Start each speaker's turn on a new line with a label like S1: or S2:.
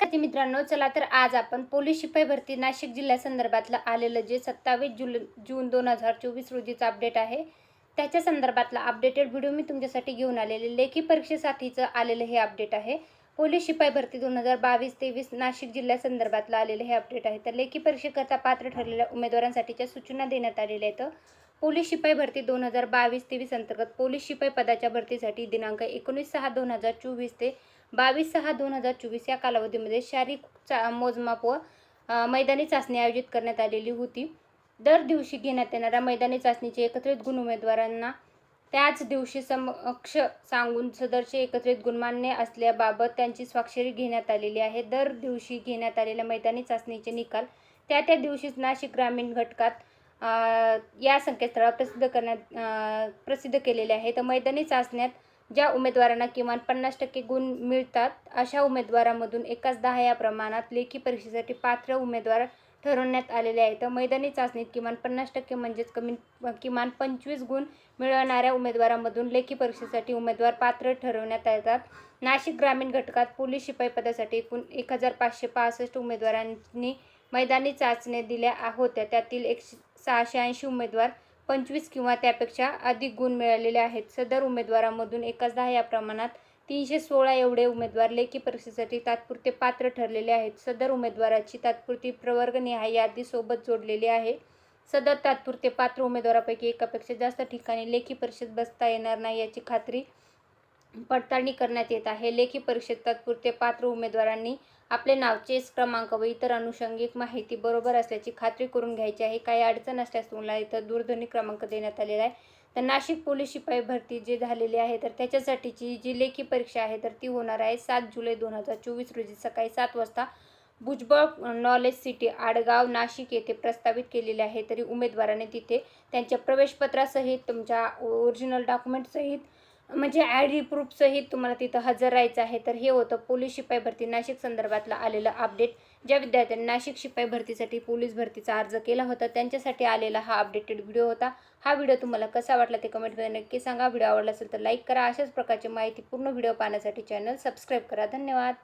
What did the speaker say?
S1: नमस्कार मित्रांनो चला तर आज आपण पोलीस शिपाई भरती नाशिक जिल्ह्यासंदर्भातलं आलेलं जे सत्तावीस जुल जून दोन हजार चोवीस रोजीचं अपडेट आहे त्याच्या संदर्भातला अपडेटेड व्हिडिओ मी तुमच्यासाठी घेऊन आलेले. लेखी परीक्षेसाठीचं आलेलं हे अपडेट आहे. पोलीस शिपाई भरती दोन हजार बावीस तेवीस नाशिक जिल्ह्यासंदर्भातलं आलेलं हे अपडेट आहे. तर लेखी परीक्षेकरता पात्र ठरलेल्या उमेदवारांसाठीच्या सूचना देण्यात आलेल्या आहेत. पोलीस शिपाई भरती दोन हजार बावीस तेवीस अंतर्गत पोलीस शिपाई पदाच्या भरतीसाठी दिनांक एकोणीस सहा दोन हजार चोवीस ते बावीस सहा दोन हजार चोवीस या कालावधीमध्ये शारीरिक चा मोजमाप व मैदानी चाचणी आयोजित करण्यात आलेली होती. दर दिवशी घेण्यात येणाऱ्या मैदानी चाचणीचे एकत्रित गुण उमेदवारांना त्याच दिवशी समक्ष सांगून सदरचे एकत्रित गुणमान्य असल्याबाबत त्यांची स्वाक्षरी घेण्यात आलेली आहे. दर दिवशी घेण्यात आलेल्या मैदानी चाचणीचे निकाल त्या त्या दिवशीच नाशिक ग्रामीण घटकात या संकेतस्थळावर प्रसिद्ध करण्यात प्रसिद्ध केलेले आहे. तर मैदानी चाचण्यात ज्या उमेदवारांना किमान पन्नास टक्के गुण मिळतात अशा उमेदवारामधून एकाच दहा या प्रमाणात लेखी परीक्षेसाठी पात्र उमेदवार ठरवण्यात आलेले आहेत तर मैदानी चाचणीत किमान पन्नास टक्के म्हणजेच कमी किमान पंचवीस गुण मिळवणाऱ्या उमेदवारामधून लेखी परीक्षेसाठी उमेदवार पात्र ठरवण्यात येतात. नाशिक ग्रामीण घटकात पोलीस शिपाई पदासाठी एकूण एक हजार पाचशे पासष्ट उमेदवारांनी मैदानी चाचण्या दिल्या होत्या त्यातील एकशे सहाशे ऐंशी उमेदवार पंचवीस किंवा त्यापेक्षा अधिक गुण मिळालेले आहेत. सदर उमेदवारामधून एकाच दहा या प्रमाणात तीनशे सोळा एवढे उमेदवार लेखी परीक्षेसाठी तात्पुरते पात्र ठरलेले आहेत. सदर उमेदवाराची तात्पुरती प्रवर्गनिहाय यादी सोबत जोडलेली आहे. सदर तात्पुरते पात्र उमेदवारापैकी एकापेक्षा जास्त ठिकाणी लेखी परीक्षेत बसता येणार नाही याची खात्री पडताळणी करण्यात येत आहे. लेखी परीक्षेत तात्पुरते पात्र उमेदवारांनी आपले नाव चेस क्रमांक व इतर अनुषंगिक माहिती बरोबर असल्याची खात्री करून घ्यायची आहे. काही अडचण असल्यास तुम्हाला इथं दूरध्वनी क्रमांक देण्यात आलेला आहे. तर नाशिक पोलीस शिपाई भरती जे झालेली आहे तर त्याच्यासाठीची जी लेखी परीक्षा आहे तर ती होणार आहे सात जुलै दोन हजार चोवीस रोजी सकाळी सात वाजता भुजबळ नॉलेज सिटी आडगाव नाशिक येथे प्रस्तावित केलेले आहे. तरी उमेदवाराने तिथे त्यांच्या प्रवेशपत्रासहित तुमच्या ओरिजिनल डॉक्युमेंटसहित म्हणजे आय डी प्रूफसहित तुम्हाला तिथं हजर राहायचं आहे. तर हे होतं पोलीस शिपाई भरती नाशिक संदर्भातलं आलेलं अपडेट ज्या विद्यार्थ्यांनी नाशिक शिपाई भरतीसाठी पोलीस भरतीचा अर्ज केला होता त्यांच्यासाठी आलेला हा अपडेटेड व्हिडिओ होता. हा व्हिडिओ तुम्हाला कसा वाटला ते कमेंटमध्ये नक्की सांगा. व्हिडिओ आवडला असेल तर लाईक करा. अशाच प्रकारची माहिती पूर्ण व्हिडिओ पाहण्यासाठी चॅनल सबस्क्राईब करा. धन्यवाद.